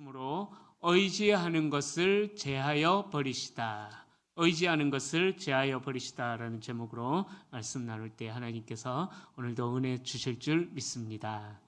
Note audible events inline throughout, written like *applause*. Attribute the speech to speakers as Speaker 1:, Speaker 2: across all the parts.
Speaker 1: 말씀으로 의지하는 것을 제하여 버리시다. 의지하는 것을 제하여 버리시다라는 제목으로 말씀 나눌 때 하나님께서 오늘도 은혜 주실 줄 믿습니다.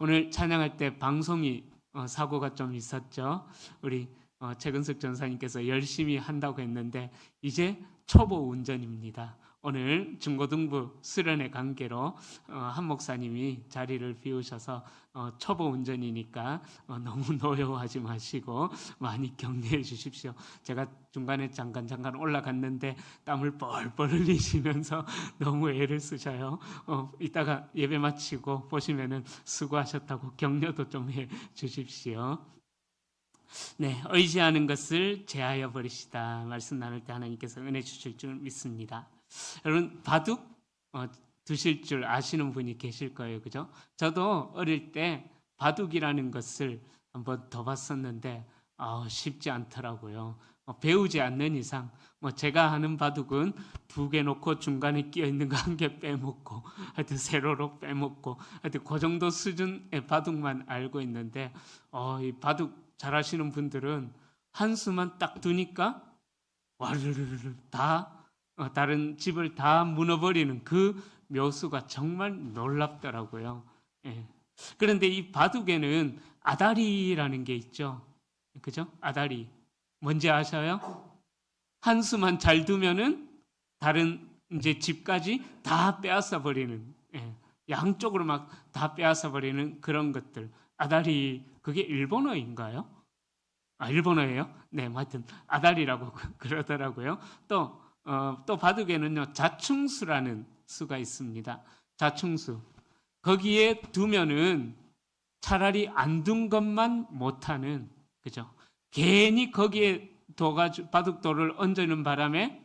Speaker 1: 오늘 찬양할 때 방송이 어, 사고가 좀 있었죠. 우리 어, 최근석 전사님께서 열심히 한다고 했는데 이제 초보 운전입니다. 오늘 중고등부 수련회 관계로 어, 한 목사님이 자리를 비우셔서 어, 초보 운전이니까 어, 너무 *laughs* 노여워하지 마시고 많이 격려해 주십시오. 제가 중간에 잠깐 잠깐 올라갔는데 땀을 뻘뻘 흘리시면서 *laughs* 너무 애를 쓰셔요. 어, 이따가 예배 마치고 보시면은 수고하셨다고 격려도 좀 해 주십시오. 네, 의지하는 것을 제하여 버리시다. 말씀 나눌 때 하나님께서 은혜 주실 줄 믿습니다. 여러분 바둑 어, 드실 줄 아시는 분이 계실 거예요, 그죠? 저도 어릴 때 바둑이라는 것을 한번 더 봤었는데 아, 쉽지 않더라고요. 어, 배우지 않는 이상, 뭐 제가 하는 바둑은 두 개 놓고 중간에 끼어 있는 거 한 개 빼먹고, *laughs* 하여튼 세로로 빼먹고, 하여튼 그 정도 수준의 바둑만 알고 있는데, 어, 이 바둑 잘하시는 분들은 한 수만 딱 두니까 와르르르 다 어, 다른 집을 다 무너버리는 그 묘수가 정말 놀랍더라고요. 예. 그런데 이 바둑에는 아다리라는 게 있죠. 그죠? 아다리. 뭔지 아셔요? 한 수만 잘 두면은 다른 이제 집까지 다 빼앗아 버리는 예. 양쪽으로 막 다 빼앗아 버리는 그런 것들. 아다리 그게 일본어인가요? 아 일본어예요? 네, 뭐 하여튼 아다리라고 *laughs* 그러더라고요. 또 어, 또 바둑에는요 자충수라는 수가 있습니다. 자충수 거기에 두면은 차라리 안 둔 것만 못하는 그죠? 괜히 거기에 둬가지고 바둑돌을 얹어는 바람에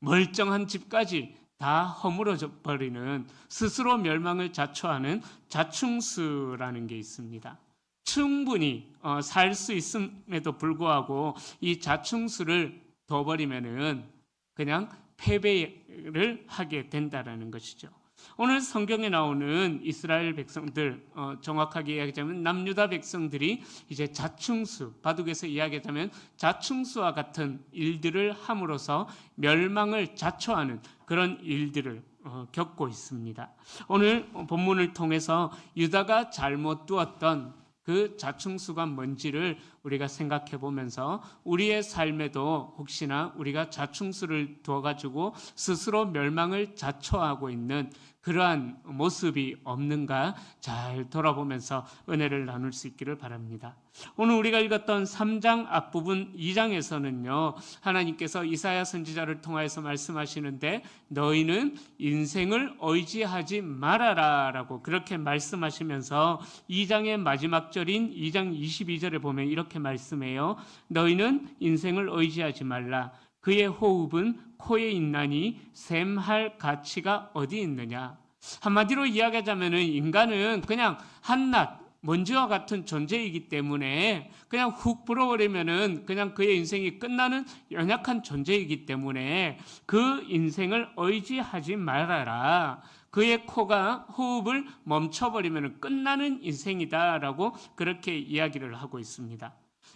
Speaker 1: 멀쩡한 집까지 다 허물어져 버리는 스스로 멸망을 자초하는 자충수라는 게 있습니다. 충분히 어, 살수 있음에도 불구하고 이 자충수를 둬버리면은 그냥 패배를 하게 된다라는 것이죠. 오늘 성경에 나오는 이스라엘 백성들 어, 정확하게 이야기하자면 남유다 백성들이 이제 자충수 바둑에서 이야기하자면 자충수와 같은 일들을 함으로써 멸망을 자초하는 그런 일들을 어, 겪고 있습니다. 오늘 본문을 통해서 유다가 잘못 두었던 그 자충수가 뭔지를 우리가 생각해 보면서 우리의 삶에도 혹시나 우리가 자충수를 두어가지고 스스로 멸망을 자초하고 있는 그러한 모습이 없는가 잘 돌아보면서 은혜를 나눌 수 있기를 바랍니다. 오늘 우리가 읽었던 3장 앞부분 2장에서는요, 하나님께서 이사야 선지자를 통하여서 말씀하시는데, 너희는 인생을 의지하지 말아라 라고 그렇게 말씀하시면서 2장의 마지막 절인 2장 22절에 보면 이렇게 말씀해요. 너희는 인생을 의지하지 말라. 그의 호흡은 코에 있나니 샘할 가치가 어디 있느냐? 한마디로 이야기하자면 인간은 그냥 한낱 먼지와 같은 존재이기 때문에 그냥 훅 불어버리면은 그냥 그의 인생이 끝나는 연약한 존재이기 때문에 그 인생을 의지하지 말아라. 그의 코가 호흡을 멈춰버리면 끝나는 인생이다라고 그렇게 이야기를 하고 있습니다.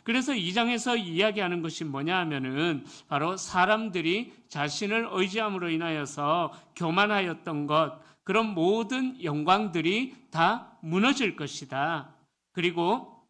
Speaker 1: 그래서 이 장에서 이야기하는 것이 뭐냐 하면은 바로 사람들이 자신을 의지함으로 인하여서 교만하였던 것, 그런 모든 영광들이 다 무너질 것이다. 그리고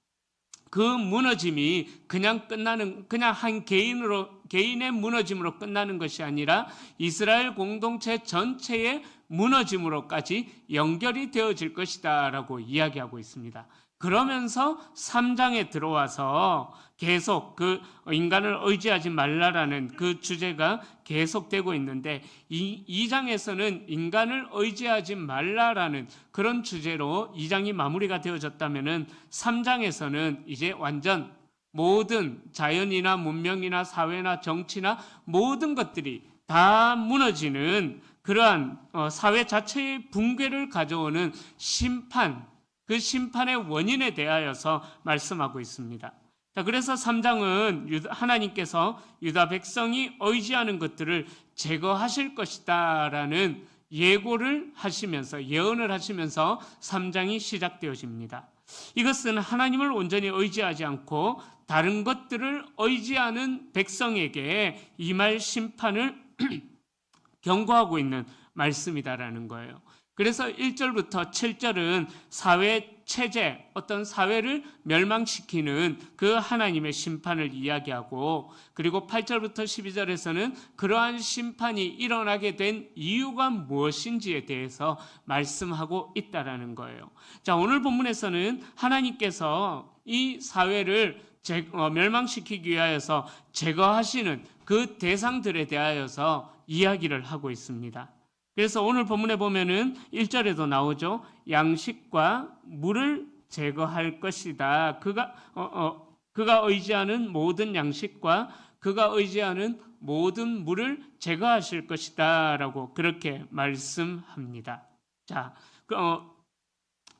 Speaker 1: 그 무너짐이 그냥 끝나는, 그냥 한 개인으로, 개인의 무너짐으로 끝나는 것이 아니라 이스라엘 공동체 전체의 무너짐으로까지 연결이 되어질 것이다. 라고 이야기하고 있습니다. 그러면서 3장에 들어와서 계속 그 인간을 의지하지 말라라는 그 주제가 계속되고 있는데 이 2장에서는 인간을 의지하지 말라라는 그런 주제로 2장이 마무리가 되어졌다면은 3장에서는 이제 완전 모든 자연이나 문명이나 사회나 정치나 모든 것들이 다 무너지는 그러한 어, 사회 자체의 붕괴를 가져오는 심판 그 심판의 원인에 대하여서 말씀하고 있습니다. 자, 그래서 3장은 하나님께서 유다 백성이 의지하는 것들을 제거하실 것이다라는 예고를 하시면서 예언을 하시면서 3장이 시작되어집니다. 이것은 하나님을 온전히 의지하지 않고 다른 것들을 의지하는 백성에게 임할 심판을 *clears throat* 경고하고 있는 말씀이다라는 거예요. 그래서 1절부터 7절은 사회 체제, 어떤 사회를 멸망시키는 그 하나님의 심판을 이야기하고 그리고 8절부터 12절에서는 그러한 심판이 일어나게 된 이유가 무엇인지에 대해서 말씀하고 있다라는 거예요. 자, 오늘 본문에서는 하나님께서 이 사회를 제, 어, 멸망시키기 위하여서 제거하시는 그 대상들에 대하여서 이야기를 하고 있습니다. 그래서 오늘 본문에 보면은 1절에도 나오죠. 양식과 물을 제거할 것이다. 그가 어, 어, 그가 의지하는 모든 양식과 그가 의지하는 모든 물을 제거하실 것이다라고 그렇게 말씀합니다. 자, 그, 어,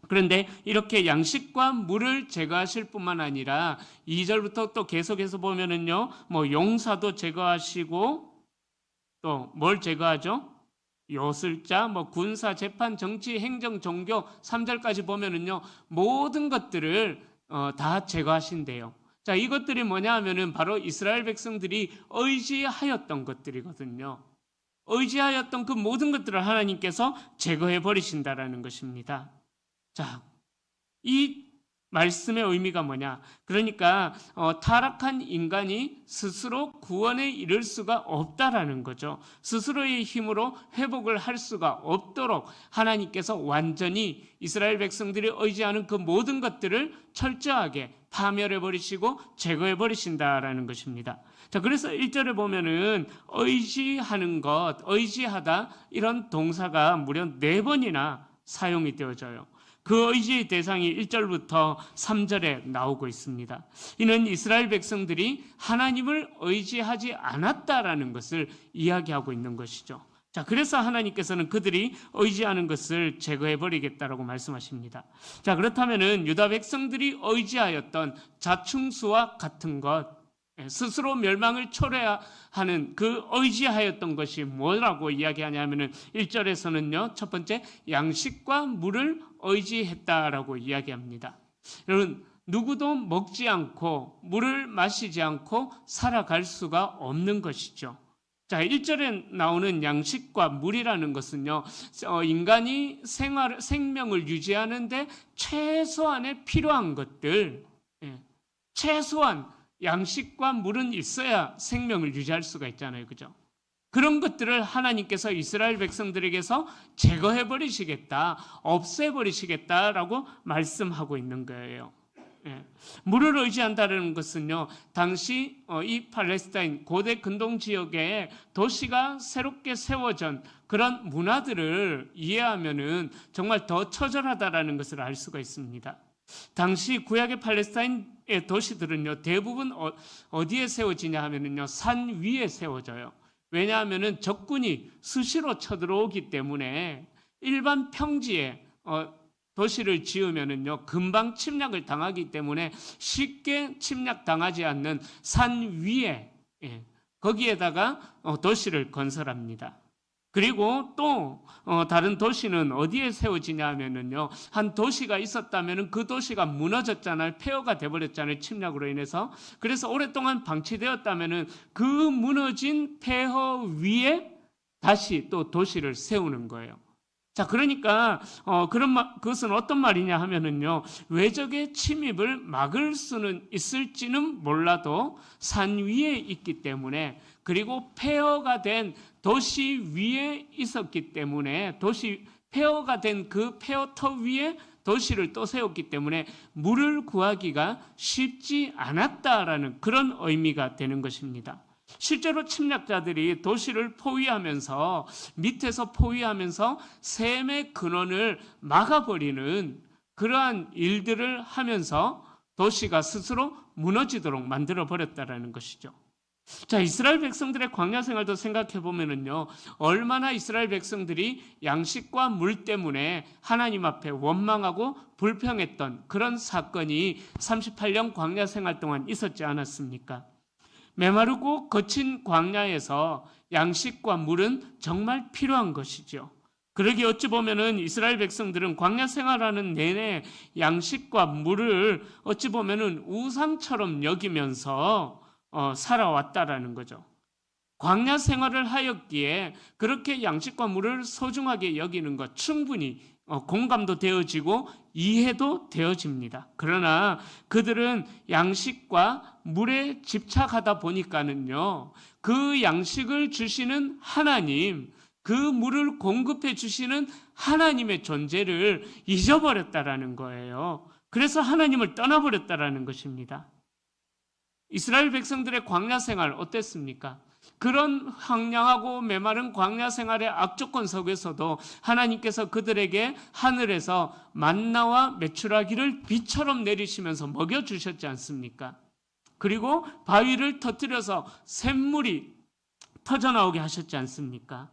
Speaker 1: 그런데 이렇게 양식과 물을 제거하실 뿐만 아니라 2절부터 또 계속해서 보면은요, 뭐 용사도 제거하시고 또 뭘 제거하죠? 요술자, 뭐 군사, 재판, 정치, 행정, 종교 3절까지 보면은요 모든 것들을 어, 다 제거하신대요. 자 이것들이 뭐냐 하면은 바로 이스라엘 백성들이 의지하였던 것들이거든요. 의지하였던 그 모든 것들을 하나님께서 제거해 버리신다라는 것입니다. 자, 이 말씀의 의미가 뭐냐? 그러니까 어, 타락한 인간이 스스로 구원에 이를 수가 없다라는 거죠. 스스로의 힘으로 회복을 할 수가 없도록 하나님께서 완전히 이스라엘 백성들이 의지하는 그 모든 것들을 철저하게 파멸해 버리시고 제거해 버리신다라는 것입니다. 자, 그래서 1절에 보면은 의지하는 것, 의지하다 이런 동사가 무려 네 번이나 사용이 되어져요. 그 의지의 대상이 1절부터 3절에 나오고 있습니다. 이는 이스라엘 백성들이 하나님을 의지하지 않았다라는 것을 이야기하고 있는 것이죠. 자, 그래서 하나님께서는 그들이 의지하는 것을 제거해 버리겠다라고 말씀하십니다. 자, 그렇다면은 유다 백성들이 의지하였던 자충수와 같은 것, 예, 스스로 멸망을 초래하는 그 의지하였던 것이 뭐라고 이야기하냐면은 1절에서는요, 첫 번째, 양식과 물을 의지했다라고 이야기합니다. 여러분, 누구도 먹지 않고 물을 마시지 않고 살아갈 수가 없는 것이죠. 자, 1절에 나오는 양식과 물이라는 것은요, 어, 인간이 생활, 생명을 유지하는데 최소한의 필요한 것들, 예, 최소한 양식과 물은 있어야 생명을 유지할 수가 있잖아요. 그죠? 그런 것들을 하나님께서 이스라엘 백성들에게서 제거해 버리시겠다, 없애 버리시겠다라고 말씀하고 있는 거예요. 예. 물을 의지한다는 것은요, 당시 어, 이 팔레스타인 고대 근동 지역에 도시가 새롭게 세워진 그런 문화들을 이해하면은 정말 더 처절하다라는 것을 알 수가 있습니다. 당시 구약의 팔레스타인의 도시들은요, 대부분 어, 디에 세워지냐 하면은요, 산 위에 세워져요. 왜냐하면은 적군이 수시로 쳐들어오기 때문에 일반 평지에 어, 도시를 지으면은요, 금방 침략을 당하기 때문에 쉽게 침략 당하지 않는 산 위에, 예, 거기에다가 어, 도시를 건설합니다. 그리고 또 어, 다른 도시는 어디에 세워지냐 하면은요 한 도시가 있었다면은 그 도시가 무너졌잖아요 폐허가 돼 버렸잖아요 침략으로 인해서 그래서 오랫동안 방치되었다면은 그 무너진 폐허 위에 다시 또 도시를 세우는 거예요. 자, 그러니까 어, 그런 말, 그것은 어떤 말이냐 하면은요 외적의 침입을 막을 수는 있을지는 몰라도 산 위에 있기 때문에 그리고 폐허가 된 도시 위에 있었기 때문에 도시 폐허가 된 그 폐허터 위에 도시를 또 세웠기 때문에 물을 구하기가 쉽지 않았다라는 그런 의미가 되는 것입니다. 실제로 침략자들이 도시를 포위하면서 밑에서 포위하면서 샘의 근원을 막아버리는 그러한 일들을 하면서 도시가 스스로 무너지도록 만들어 버렸다라는 것이죠. 자, 이스라엘 백성들의 광야 생활도 생각해 보면은요, 얼마나 이스라엘 백성들이 양식과 물 때문에 하나님 앞에 원망하고 불평했던 그런 사건이 38년 광야 생활 동안 있었지 않았습니까? 메마르고 거친 광야에서 양식과 물은 정말 필요한 것이죠. 그러기 어찌 보면은 이스라엘 백성들은 광야 생활하는 내내 양식과 물을 어찌 보면은 우상처럼 여기면서 어, 살아왔다라는 거죠. 광야 생활을 하였기에 그렇게 양식과 물을 소중하게 여기는 것 충분히 어, 공감도 되어지고 이해도 되어집니다. 그러나 그들은 양식과 물에 집착하다 보니까는요, 그 양식을 주시는 하나님, 그 물을 공급해 주시는 하나님의 존재를 잊어버렸다라는 거예요. 그래서 하나님을 떠나버렸다라는 것입니다. 이스라엘 백성들의 광야 생활 어땠습니까? 그런 황량하고 메마른 광야 생활의 악조건 속에서도 하나님께서 그들에게 하늘에서 만나와 메추라기를 비처럼 내리시면서 먹여 주셨지 않습니까? 그리고 바위를 터뜨려서 샘물이 터져 나오게 하셨지 않습니까?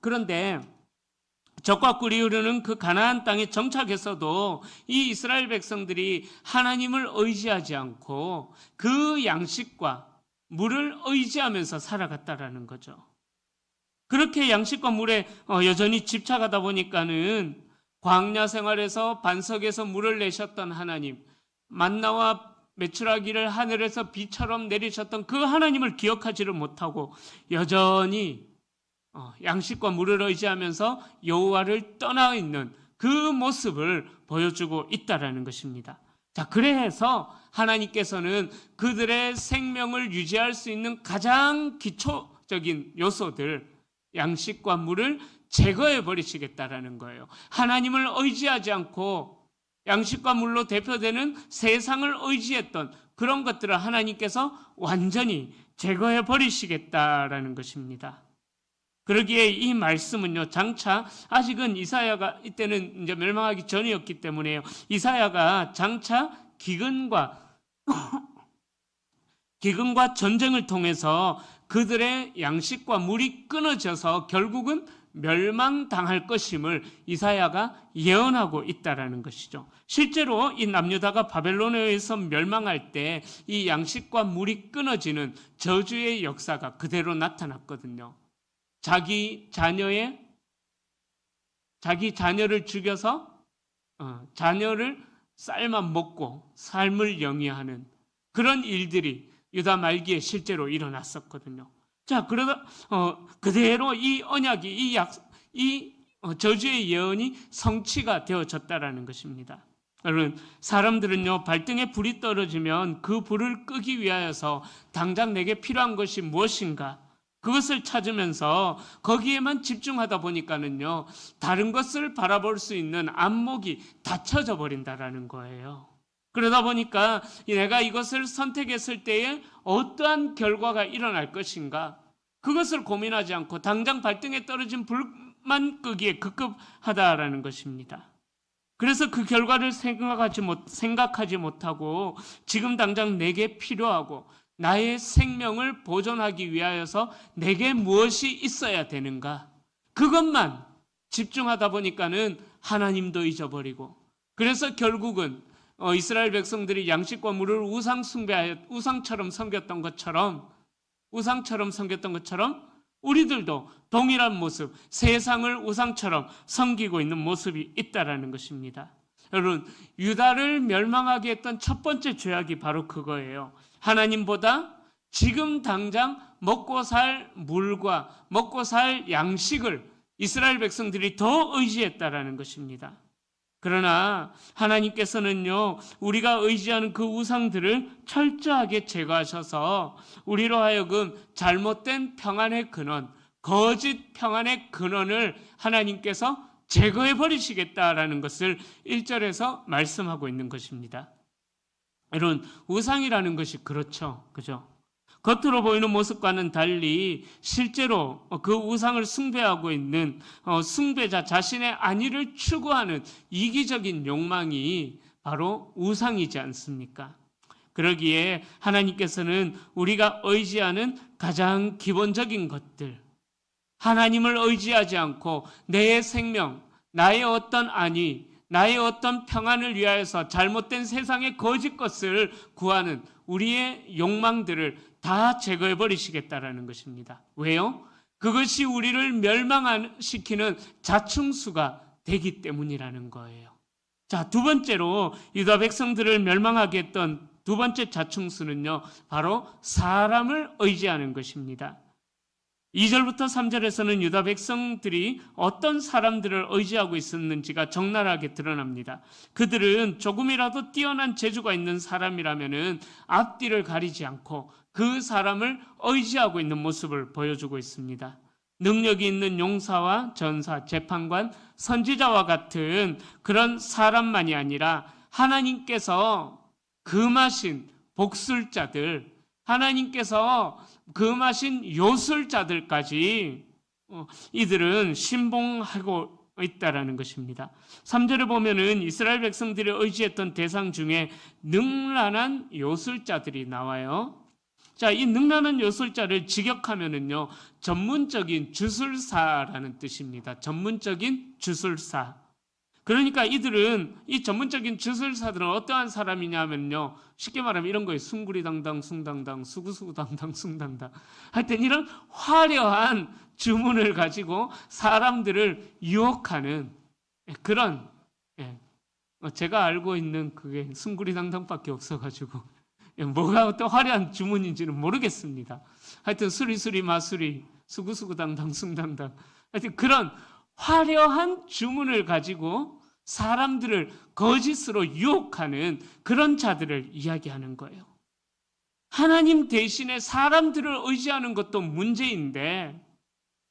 Speaker 1: 그런데 적과 꿀이 흐르는 그 가나안 땅에 정착해서도 이 이스라엘 백성들이 하나님을 의지하지 않고 그 양식과 물을 의지하면서 살아갔다라는 거죠. 그렇게 양식과 물에 어, 여전히 집착하다 보니까는 광야 생활에서 반석에서 물을 내셨던 하나님, 만나와 메추라기를 하늘에서 비처럼 내리셨던 그 하나님을 기억하지를 못하고 여전히 어, 양식과 물을 의지하면서 여호와를 떠나 있는 그 모습을 보여주고 있다라는 것입니다. 자, 그래서 하나님께서는 그들의 생명을 유지할 수 있는 가장 기초적인 요소들, 양식과 물을 제거해 버리시겠다라는 거예요. 하나님을 의지하지 않고 양식과 물로 대표되는 세상을 의지했던 그런 것들을 하나님께서 완전히 제거해 버리시겠다라는 것입니다. 그러기에 이 말씀은요, 장차 아직은 이사야가 이때는 이제 멸망하기 전이었기 때문에요. 이사야가 장차 기근과 *coughs* 기근과 전쟁을 통해서 그들의 양식과 물이 끊어져서 결국은 멸망당할 것임을 이사야가 예언하고 있다라는 것이죠. 실제로 이 남유다가 바벨론에 의해서 멸망할 때 이 양식과 물이 끊어지는 저주의 역사가 그대로 나타났거든요. 자기 자녀의 자기 자녀를 죽여서 어, 자녀를 쌀만 먹고 삶을 영위하는 그런 일들이 유다 말기에 실제로 일어났었거든요. 자, 그러다 어, 그대로 이 언약이 이 약, 이 어, 저주의 예언이 성취가 되어졌다라는 것입니다. 여러분, 사람들은요, 발등에 불이 떨어지면 그 불을 끄기 위하여서 당장 내게 필요한 것이 무엇인가? 그것을 찾으면서 거기에만 집중하다 보니까는요, 다른 것을 바라볼 수 있는 안목이 닫혀져 버린다라는 거예요. 그러다 보니까 내가 이것을 선택했을 때에 어떠한 결과가 일어날 것인가, 그것을 고민하지 않고 당장 발등에 떨어진 불만 끄기에 급급하다라는 것입니다. 그래서 그 결과를 생각하지 못, 생각하지 못하고 지금 당장 내게 필요하고 나의 생명을 보존하기 위하여서 내게 무엇이 있어야 되는가? 그것만 집중하다 보니까는 하나님도 잊어버리고 그래서 결국은 어, 이스라엘 백성들이 양식과 물을 우상 숭배하여 우상처럼 섬겼던 것처럼 우상처럼 섬겼던 것처럼 우리들도 동일한 모습, 세상을 우상처럼 섬기고 있는 모습이 있다라는 것입니다. 여러분, 유다를 멸망하게 했던 첫 번째 죄악이 바로 그거예요. 하나님보다 지금 당장 먹고 살 물과 먹고 살 양식을 이스라엘 백성들이 더 의지했다라는 것입니다. 그러나 하나님께서는요, 우리가 의지하는 그 우상들을 철저하게 제거하셔서 우리로 하여금 잘못된 평안의 근원, 거짓 평안의 근원을 하나님께서 제거해 버리시겠다라는 것을 1절에서 말씀하고 있는 것입니다. 이런 우상이라는 것이 그렇죠. 그죠? 겉으로 보이는 모습과는 달리 실제로 그 우상을 숭배하고 있는 어, 숭배자 자신의 안위를 추구하는 이기적인 욕망이 바로 우상이지 않습니까? 그러기에 하나님께서는 우리가 의지하는 가장 기본적인 것들, 하나님을 의지하지 않고 내 생명, 나의 어떤 안위, 나의 어떤 평안을 위하여서 잘못된 세상의 거짓 것을 구하는 우리의 욕망들을 다 제거해 버리시겠다라는 것입니다. 왜요? 그것이 우리를 멸망시키는 자충수가 되기 때문이라는 거예요. 자, 두 번째로 유다 백성들을 멸망하게 했던 두 번째 자충수는요, 바로 사람을 의지하는 것입니다. 2절부터 3절에서는 유다 백성들이 어떤 사람들을 의지하고 있었는지가 적나라하게 드러납니다. 그들은 조금이라도 뛰어난 재주가 있는 사람이라면 앞뒤를 가리지 않고 그 사람을 의지하고 있는 모습을 보여주고 있습니다. 능력이 있는 용사와 전사, 재판관, 선지자와 같은 그런 사람만이 아니라 하나님께서 금하신 복술자들, 하나님께서 금하신 요술자들까지 어, 이들은 신봉하고 있다라는 것입니다. 3절을 보면은 이스라엘 백성들이 의지했던 대상 중에 능란한 요술자들이 나와요. 자, 이 능란한 요술자를 직역하면은요, 전문적인 주술사라는 뜻입니다. 전문적인 주술사. 그러니까 이들은 이 전문적인 주술사들은 어떠한 사람이냐면요. 쉽게 말하면 이런 거예요. 숭구리당당 숭당당 수구수구당당 숭당당. 하여튼 이런 화려한 주문을 가지고 사람들을 유혹하는 그런 예. 어, 제가 알고 있는 그게 숭구리당당밖에 없어가지고 예, 뭐가 어떤 화려한 주문인지는 모르겠습니다. 하여튼 수리수리 마수리 수구수구당당 숭당당 하여튼 그런 화려한 주문을 가지고 사람들을 거짓으로 유혹하는 그런 자들을 이야기하는 거예요. 하나님 대신에 사람들을 의지하는 것도 문제인데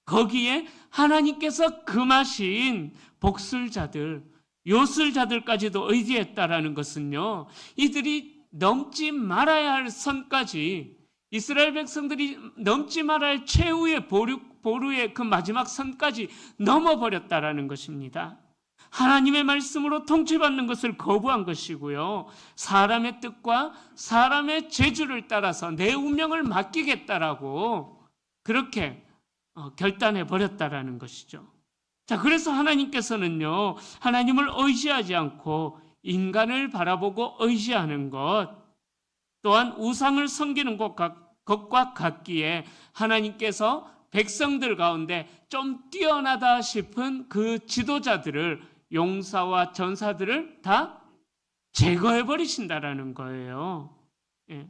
Speaker 1: 거기에 하나님께서 금하신 복술자들, 요술자들까지도 의지했다라는 것은요. 이들이 넘지 말아야 할 선까지 이스라엘 백성들이 넘지 말아야 할 최후의 보루, 보루의 그 마지막 선까지 넘어버렸다라는 것입니다. 하나님의 말씀으로 통치받는 것을 거부한 것이고요. 사람의 뜻과 사람의 재주를 따라서 내 운명을 맡기겠다라고 그렇게 어, 결단해 버렸다라는 것이죠. 자, 그래서 하나님께서는요, 하나님을 의지하지 않고 인간을 바라보고 의지하는 것, 또한 우상을 섬기는 것과 같기에 하나님께서 백성들 가운데 좀 뛰어나다 싶은 그 지도자들을 용사와 전사들을 다 제거해 버리신다라는 거예요. 예.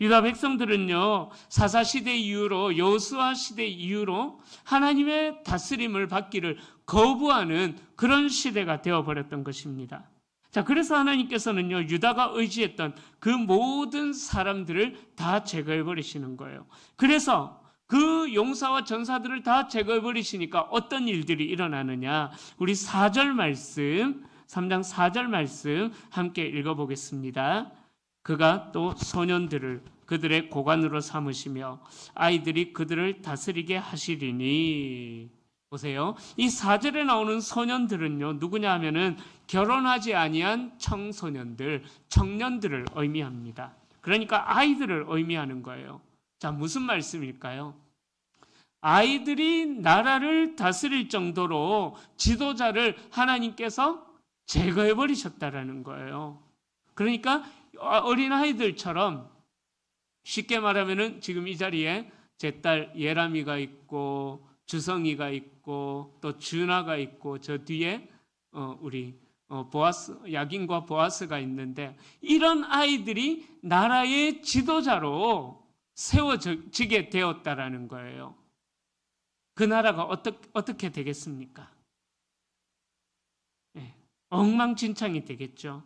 Speaker 1: 유다 백성들은요 사사 시대 이후로 여수아 시대 이후로 하나님의 다스림을 받기를 거부하는 그런 시대가 되어 버렸던 것입니다. 자 그래서 하나님께서는요 유다가 의지했던 그 모든 사람들을 다 제거해 버리시는 거예요. 그래서 그 용사와 전사들을 다 제거해 버리시니까 어떤 일들이 일어나느냐? 우리 4절 말씀, 3장 4절 말씀 함께 읽어 보겠습니다. 그가 또 소년들을 그들의 고관으로 삼으시며 아이들이 그들을 다스리게 하시리니 보세요. 이 4절에 나오는 소년들은요. 누구냐 하면은 결혼하지 아니한 청소년들, 청년들을 의미합니다. 그러니까 아이들을 의미하는 거예요. 자, 무슨 말씀일까요? 아이들이 나라를 다스릴 정도로 지도자를 하나님께서 제거해 버리셨다라는 거예요. 그러니까 어린 아이들처럼 쉽게 말하면은 지금 이 자리에 제 딸 예람이가 있고 주성이가 있고 또 준아가 있고 저 뒤에 어 우리 어 보아스 야긴과 보아스가 있는데 이런 아이들이 나라의 지도자로 세워지게 되었다라는 거예요. 그 나라가 어떻게, 어떻게 되겠습니까? 네, 엉망진창이 되겠죠.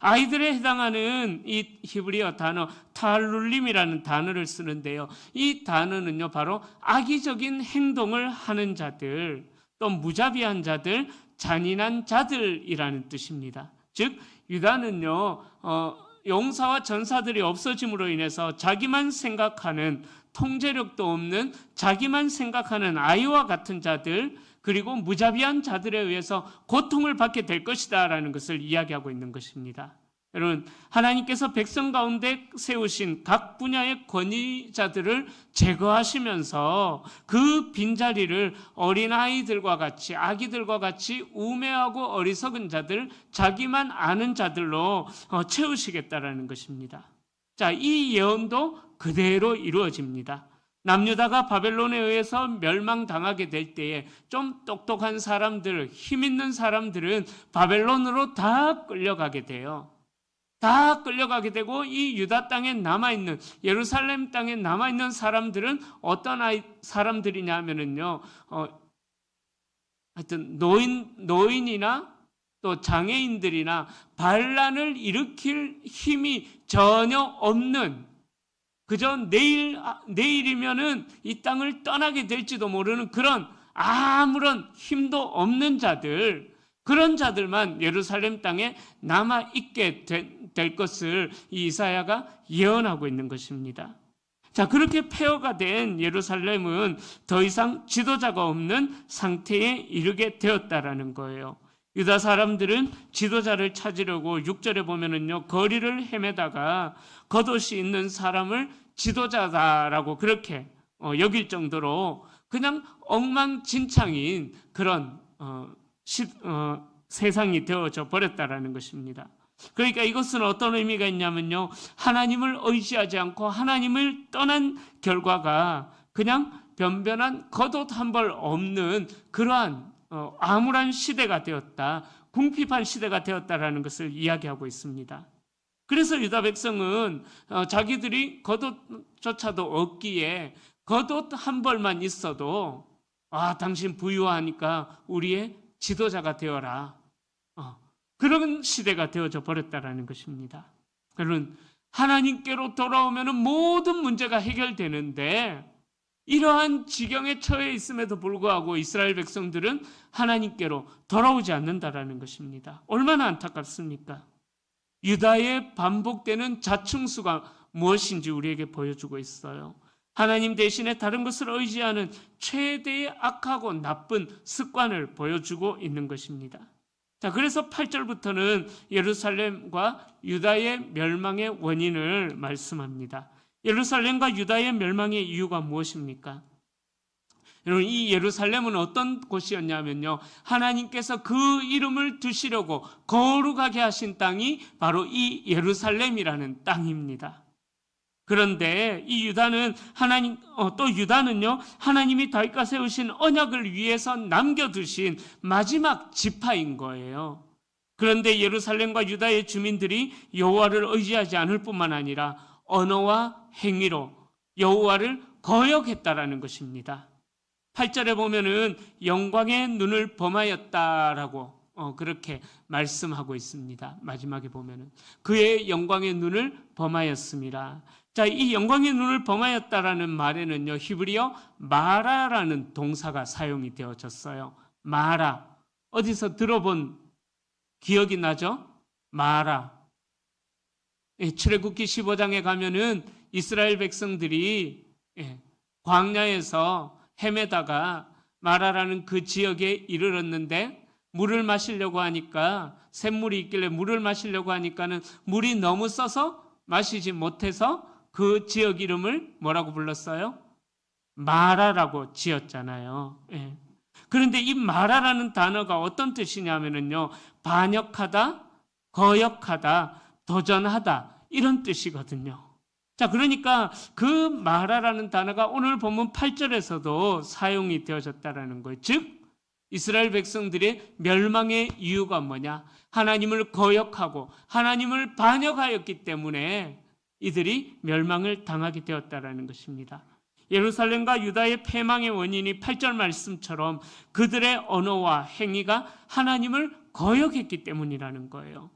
Speaker 1: 아이들에 해당하는 이 히브리어 단어 탈룰림이라는 단어를 쓰는데요. 이 단어는요, 바로 악의적인 행동을 하는 자들, 또 무자비한 자들, 잔인한 자들이라는 뜻입니다. 즉, 유다는요, 어, 용사와 전사들이 없어짐으로 인해서 자기만 생각하는 통제력도 없는 자기만 생각하는 아이와 같은 자들 그리고 무자비한 자들에 의해서 고통을 받게 될 것이다라는 것을 이야기하고 있는 것입니다. 여러분, 하나님께서 백성 가운데 세우신 각 분야의 권위자들을 제거하시면서 그 빈자리를 어린아이들과 같이, 아기들과 같이 우매하고 어리석은 자들, 자기만 아는 자들로 어, 채우시겠다라는 것입니다. 자, 이 예언도 그대로 이루어집니다. 남유다가 바벨론에 의해서 멸망당하게 될 때에 좀 똑똑한 사람들, 힘 있는 사람들은 바벨론으로 다 끌려가게 돼요. 다 끌려가게 되고 이 유다 땅에 남아 있는 예루살렘 땅에 남아 있는 사람들은 어떤 아이, 사람들이냐 하면은요, 어, 하여튼 노인, 노인이나 또 장애인들이나 반란을 일으킬 힘이 전혀 없는 그저 내일 아, 내일이면은 이 땅을 떠나게 될지도 모르는 그런 아무런 힘도 없는 자들 그런 자들만 예루살렘 땅에 남아 있게 되- 될 것을 이 이사야가 예언하고 있는 것입니다. 자, 그렇게 폐허가 된 예루살렘은 더 이상 지도자가 없는 상태에 이르게 되었다라는 거예요. 유다 사람들은 지도자를 찾으려고 6절에 보면은요, 거리를 헤매다가 겉옷이 있는 사람을 지도자다라고 그렇게 어, 여길 정도로 그냥 엉망진창인 그런 어, 시- 어, 세상이 되어져 버렸다라는 것입니다. 그러니까 이것은 어떤 의미가 있냐면요. 하나님을 의지하지 않고 하나님을 떠난 결과가 그냥 변변한 겉옷 한 벌 없는 그러한 어, 암울한 시대가 되었다. 궁핍한 시대가 되었다라는 것을 이야기하고 있습니다. 그래서 유다 백성은 어, 자기들이 겉옷조차도 없기에 겉옷 한 벌만 있어도 아 당신 부유하니까 우리의 지도자가 되어라. 어, 그런 시대가 되어져 버렸다라는 것입니다. 여러분 하나님께로 돌아오면 모든 문제가 해결되는데 이러한 지경에 처해 있음에도 불구하고 이스라엘 백성들은 하나님께로 돌아오지 않는다라는 것입니다. 얼마나 안타깝습니까? 유다의 반복되는 자충수가 무엇인지 우리에게 보여주고 있어요. 하나님 대신에 다른 것을 의지하는 최대의 악하고 나쁜 습관을 보여주고 있는 것입니다. 자, 그래서 8절부터는 예루살렘과 유다의 멸망의 원인을 말씀합니다. 예루살렘과 유다의 멸망의 이유가 무엇입니까? 여러분, 이 예루살렘은 어떤 곳이었냐면요. 하나님께서 그 이름을 두시려고 거룩하게 하신 땅이 바로 이 예루살렘이라는 땅입니다. 그런데 이 유다는 하나님 어, 또 유다는요 하나님이 다윗과 세우신 언약을 위해서 남겨두신 마지막 지파인 거예요. 그런데 예루살렘과 유다의 주민들이 여호와를 의지하지 않을 뿐만 아니라 언어와 행위로 여호와를 거역했다라는 것입니다. 8절에 보면은 영광의 눈을 범하였다라고 어, 그렇게 말씀하고 있습니다. 마지막에 보면은 그의 영광의 눈을 범하였습니다. 자, 이 영광의 눈을 범하였다라는 말에는요, 히브리어 마라라는 동사가 사용이 되어졌어요. 마라. 어디서 들어본 기억이 나죠? 마라. 예, 출애굽기 15장에 가면은 이스라엘 백성들이 예, 광야에서 헤매다가 마라라는 그 지역에 이르렀는데 물을 마시려고 하니까 샘물이 있길래 물을 마시려고 하니까는 물이 너무 써서 마시지 못해서 그 지역 이름을 뭐라고 불렀어요? 마라라고 지었잖아요. 예. 그런데 이 마라라는 단어가 어떤 뜻이냐면요. 반역하다, 거역하다, 도전하다 이런 뜻이거든요. 자, 그러니까 그 마라라는 단어가 오늘 본문 8절에서도 사용이 되어졌다라는 거예요. 즉 이스라엘 백성들의 멸망의 이유가 뭐냐? 하나님을 거역하고 하나님을 반역하였기 때문에 이들이 멸망을 당하게 되었다라는 것입니다. 예루살렘과 유다의 패망의 원인이 8절 말씀처럼 그들의 언어와 행위가 하나님을 거역했기 때문이라는 거예요.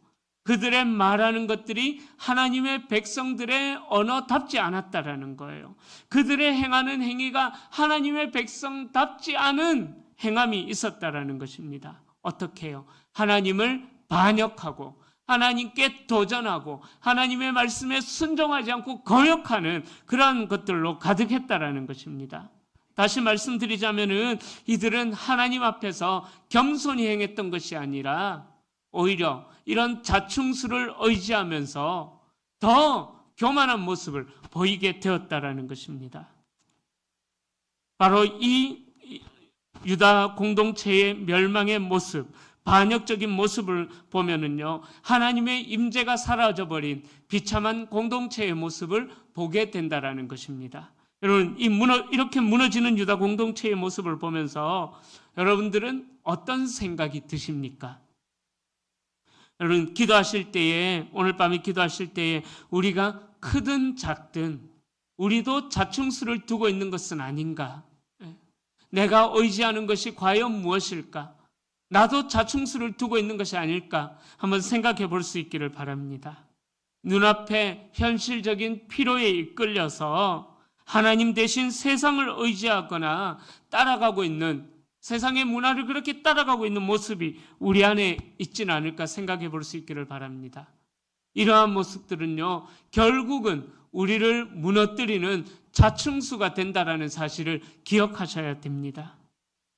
Speaker 1: 그들의 말하는 것들이 하나님의 백성들의 언어답지 않았다라는 거예요. 그들의 행하는 행위가 하나님의 백성답지 않은 행함이 있었다라는 것입니다. 어떻게 해요? 하나님을 반역하고 하나님께 도전하고 하나님의 말씀에 순종하지 않고 거역하는 그러한 것들로 가득했다라는 것입니다. 다시 말씀드리자면은 이들은 하나님 앞에서 겸손히 행했던 것이 아니라 오히려 이런 자충수를 의지하면서 더 교만한 모습을 보이게 되었다라는 것입니다. 바로 이 유다 공동체의 멸망의 모습, 반역적인 모습을 보면은요, 하나님의 임재가 사라져 버린 비참한 공동체의 모습을 보게 된다라는 것입니다. 여러분, 이 무너, 이렇게 무너지는 유다 공동체의 모습을 보면서 여러분들은 어떤 생각이 드십니까? 여러분, 기도하실 때에, 오늘 밤에 기도하실 때에 우리가 크든 작든 우리도 자충수를 두고 있는 것은 아닌가? 예. 내가 의지하는 것이 과연 무엇일까? 나도 자충수를 두고 있는 것이 아닐까? 한번 생각해 볼 수 있기를 바랍니다. 눈앞에 현실적인 피로에 이끌려서 하나님 대신 세상을 의지하거나 따라가고 있는 세상의 문화를 그렇게 따라가고 있는 모습이 우리 안에 있지는 않을까 생각해 볼 수 있기를 바랍니다. 이러한 모습들은요, 결국은 우리를 무너뜨리는 자충수가 된다라는 사실을 기억하셔야 됩니다.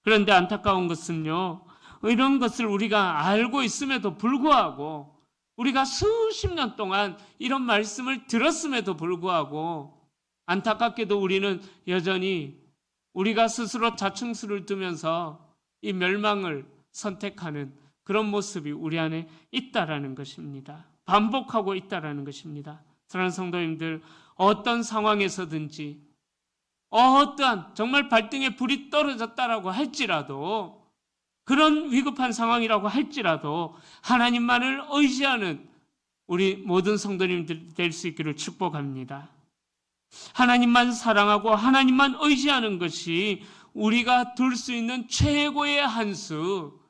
Speaker 1: 그런데 안타까운 것은요, 이런 것을 우리가 알고 있음에도 불구하고 우리가 수십 년 동안 이런 말씀을 들었음에도 불구하고 안타깝게도 우리는 여전히 우리가 스스로 자충수를 두면서 이 멸망을 선택하는 그런 모습이 우리 안에 있다라는 것입니다. 반복하고 있다라는 것입니다. 사랑하는 성도님들, 어떤 상황에서든지 어떠한 정말 발등에 불이 떨어졌다라고 할지라도 그런 위급한 상황이라고 할지라도 하나님만을 의지하는 우리 모든 성도님들 될 수 있기를 축복합니다. 하나님만 사랑하고 하나님만 의지하는 것이 우리가 둘수 있는 최고의 한 수,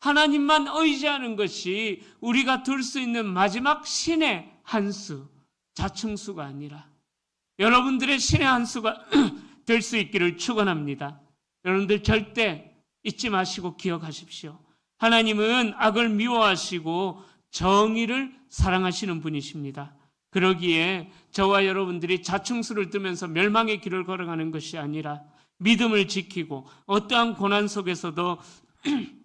Speaker 1: 하나님만 의지하는 것이 우리가 둘수 있는 마지막 신의 한 수, 자충수가 아니라 여러분들의 신의 한 수가 *clears throat* 될 수 있기를 축원합니다. 여러분들 절대 잊지 마시고 기억하십시오. 하나님은 악을 미워하시고 정의를 사랑하시는 분이십니다. 그러기에 저와 여러분들이 자충수를 뜨면서 멸망의 길을 걸어가는 것이 아니라 믿음을 지키고 어떠한 고난 속에서도 *clears throat*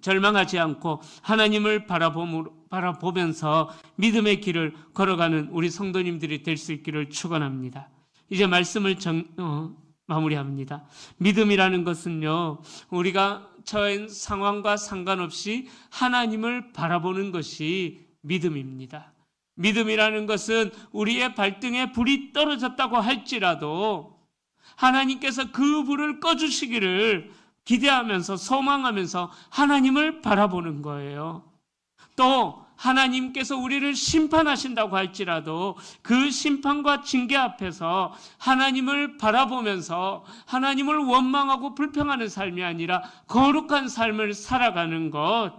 Speaker 1: 절망하지 않고 하나님을 바라보면서 믿음의 길을 걸어가는 우리 성도님들이 될 수 있기를 축원합니다. 이제 말씀을 정, 어, 마무리합니다. 믿음이라는 것은요, 우리가 처한 상황과 상관없이 하나님을 바라보는 것이 믿음입니다. 믿음이라는 것은 우리의 발등에 불이 떨어졌다고 할지라도 하나님께서 그 불을 꺼주시기를 기대하면서 소망하면서 하나님을 바라보는 거예요. 또 하나님께서 우리를 심판하신다고 할지라도 그 심판과 징계 앞에서 하나님을 바라보면서 하나님을 원망하고 불평하는 삶이 아니라 거룩한 삶을 살아가는 것.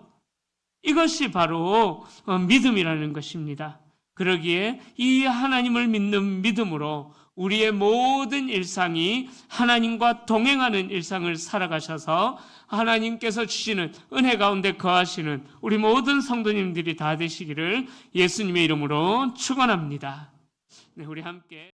Speaker 1: 이것이 바로 어, 믿음이라는 것입니다. 그러기에 이 하나님을 믿는 믿음으로 우리의 모든 일상이 하나님과 동행하는 일상을 살아가셔서 하나님께서 주시는 은혜 가운데 거하시는 우리 모든 성도님들이 다 되시기를 예수님의 이름으로 축원합니다. 네, 우리 함께